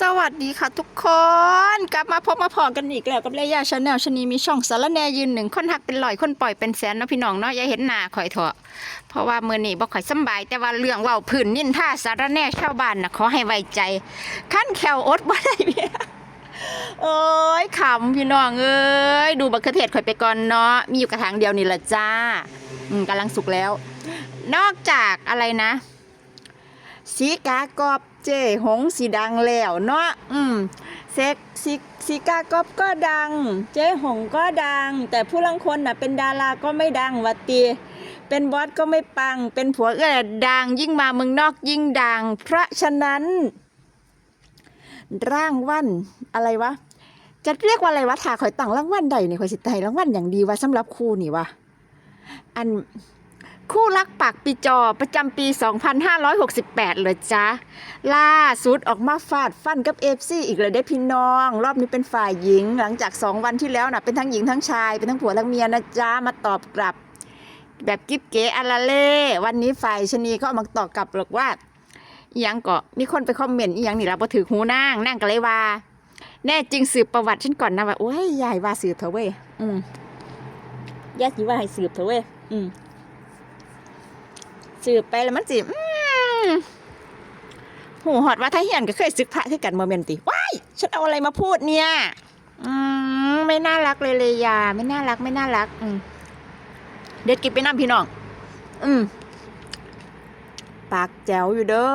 สวัสดีค่ะทุกคนกลับมาพบมาพอกันอีกแล้วกับเลยาชาแนลชนีมีช่องสารแนยืนหนึ่งคนหักเป็นลอยคนปล่อยเป็นแสนนะพี่น้องเนาะอย่าเห็นหน้าข่อยเถอะเพราะว่ามือนี้บ่ข่อยสบาย แต่ว่าเรื่องเว่าผื่นนินท่าสารแหนชาวบ้านนะขอให้ไว้ใจขั้นแควอดบ่ได้เพียโอ้ยขำพี่น้องเอ้ยดูบักเขือเทศข่อยไปก่อนเนาะมีอยู่กระถางเดียวนี่ละจ้าอืมกำลังสุกแล้ว นอกจากอะไรนะสีกากอบ เจหงสีดังแล้วเนาะอืมเซ็กสีสีกากอบก็ดัง เจ๊หงก็ดัง แต่ผู้ลังคนน่ะเป็นดาราก็ไม่ดังวัดตีเป็นบอสก็ไม่ปัง เป็นผัวก็ดัง ยิ่งมาเมืองนอกยิ่งดัง เพราะฉะนั้น ร่างวันอะไรวะ จะเรียกว่าอะไรวะถ่าข่อยตั้งร่างวัลใดนี่ข่อยสิไต่รางวัลอย่างดีว่าสำหรับครูนี่วะอัน คู่รักปากปีจอประจำปี 2568 เลยจ้าล่าสุดออกมาฟาดฟันกับเอฟซีอีกเลยได้พี่น้อง รอบนี้เป็นฝ่ายหญิง หลังจาก 2 วันที่แล้วนะเป็นทั้งหญิงทั้งชาย เป็นทั้งผัวทั้งเมียนะจ้ามาตอบกลับ แบบกิ๊บเก๋อาราเล่วันนี้ฝ่ายชนีก็เอามาตอบกลับบอกว่ายังก็มีคนไปคอมเมนต์อีหยังนี่ละพอถือหูนางนั่งก็เลยว่า แน่จริงสืบประวัติฉันก่อนนะว่าโอ้ยยายว่าสืบเถอะเว้ยอืมยายสิว่าให้สืบเถอะเว้ยอืม สืบไปแล้วมันสิหูหอดว่าถ้าเหียนก็เคยซึกพระที่กันโมเมนติว้ายฉันเอาอะไรมาพูดเนี่ย อืมไม่น่ารักเลยเลยยาไม่น่ารักไม่น่ารัก อืมเด็ดกินไปน้ำพี่น้อง อืมปากแจ๋วอยู่เด้อ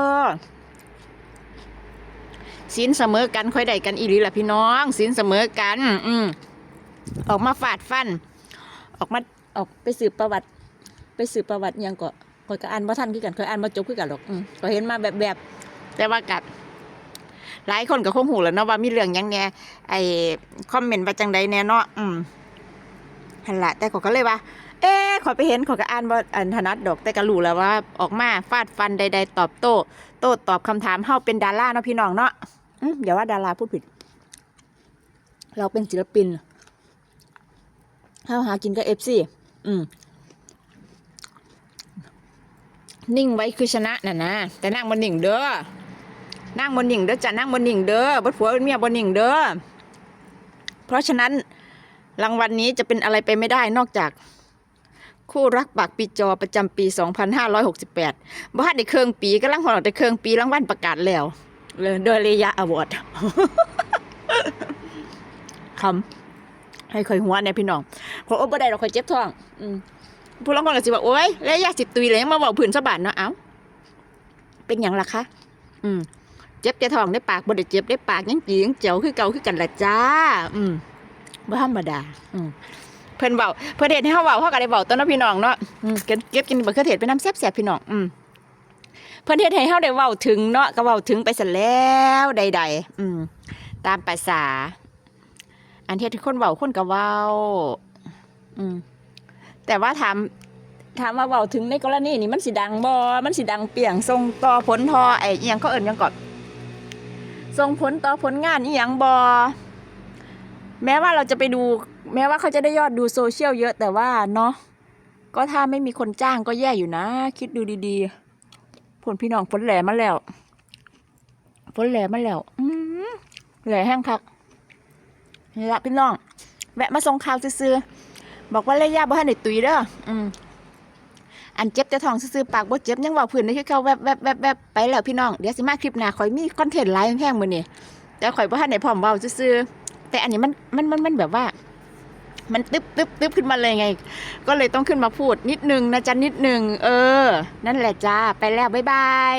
สินเสมอกันค่อยได้กันอีหลีล่ะพี่น้องสินเสมอกัน อืมออกมาฟาดฟัน ออกมาออกไปสืบประวัติ ไปสืบประวัติยังก็ ข่อยก็อ่านบ่ทันคือกันข่อยอ่านบ่จบคือกันหรอกอืมก็เห็นมาแบบแบบแต่ว่ากัด หลายคนก็คงหูแล้วเนาะว่ามีเรื่องหยังแหน่ไอ้คอมเมนต์ว่าจังใดแน่เนาะอืมหั่นล่ะแต่ข่อยก็เลยว่า เอ๊ะข่อยไปเห็นข่อยก็อ่านบ่อันถนัดดอกแต่ก็รู้แล้วว่า ออกมาฟาดฟันใด ๆ ตอบโต้โต้ตอบคำถามเฮาเป็นดาราเนาะพี่น้องเนาะอืมอย่าว่าดาราพูดผิด เราเป็นศิลปินเฮาหากินกับ FC อืม นิ่งไว้คือชนะน่ะนะแต่นั่งบนหนิ่งเด้อนั่งบนหนิ่งเด้อจะนั่งบนหนิ่งเด้อบดผัวเป็นเมียบนหนิ่งเด้อเพราะฉะนั้นรางวัลนนี้จะเป็นอะไรไปไม่ได้นอกจาก คู่รักปากปีจอประจำปี 2568บ้านในเครื่องปีก็ลังหัวเราะในเครื่องปีรางวัลประกาศแล้วเลยโดยระยะอวอร์ดคำให้เคยหัวเนี่ยพี่น้องขอโอ้บ่ได้เราเคยเจ็บท้อง อืม ผู้ลางคนก็สิว่าโอ๊ยแล้วยาสิตุยเลยยังมาบอกผื่นสะบานเนาะเอ้าเป็นอย่างล่ะคะอืมเจ็บจะท้องได้ปากบ่ได้เจ็บได้ปากยังจียังเจียวคือเก่าคือกันละจ้า อืมบ่ธรรมดา อืมเพิ่นเว้าเพิ่นเฮ็ดให้เฮาเว้าเฮาก็ได้เว้าต้นเนาะพี่น้องเนาะเก็บเก็บกินบักเขือเทศไปน้ำแซ่บๆพี่น้องอืมเพิ่นเฮ็ดให้เฮาได้เว้าถึงเนาะก็เว้าถึงไปซะแล้วใดๆอืมตามภาษา อันเที่คนเว้าคนก็เว้า อืม แต่ว่าถามถามว่าเว้าถึงในกรณีนี้มันสิดังบ่มันสิดังเปียงทรงต่อผลทอไอ้อียงเขาเอิ้นหยังก่อนทรงผลต่อผลงานอีหยังบ่แม้ว่าเราจะไปดู แม้ว่าเขาจะได้ยอดดูโซเชียลเยอะแต่ว่าเนาะก็ถ้าไม่มีคนจ้างก็แย่อยู่นะ คิดดูดีๆ ผลพี่น้องผลแหลมาแล้วผลแหลมาแล้วอืมแหลแห้งคักนี่ละพี่น้อง แวะมาส่งข่าวซื่อ บอกว่าเลยยาบ่ทันได้ตุยเด้ออืมอันเจ็บแต่ท้องซื่อๆปากบ่เจ็บยังเว้าพื้นได้คือเก่าแวบแวบแวบแวบไปแล้วพี่น้องเดี๋ยวสิมาคลิปหน้าข่อยมีคอนเทนต์หลายแพงๆมื้อนี้แต่ข่อยบ่ทันได้พร้อมเว้าซื่อๆแต่อันนี้มันมันมันมันแบบว่า มันตึ๊บตึ๊บตึ๊บขึ้นมาเลยไง ก็เลยต้องขึ้นมาพูดนิดนึงนะจ๊ะนิดนึงเออ นั่นแหละจ้าไปแล้วบ๊ายบาย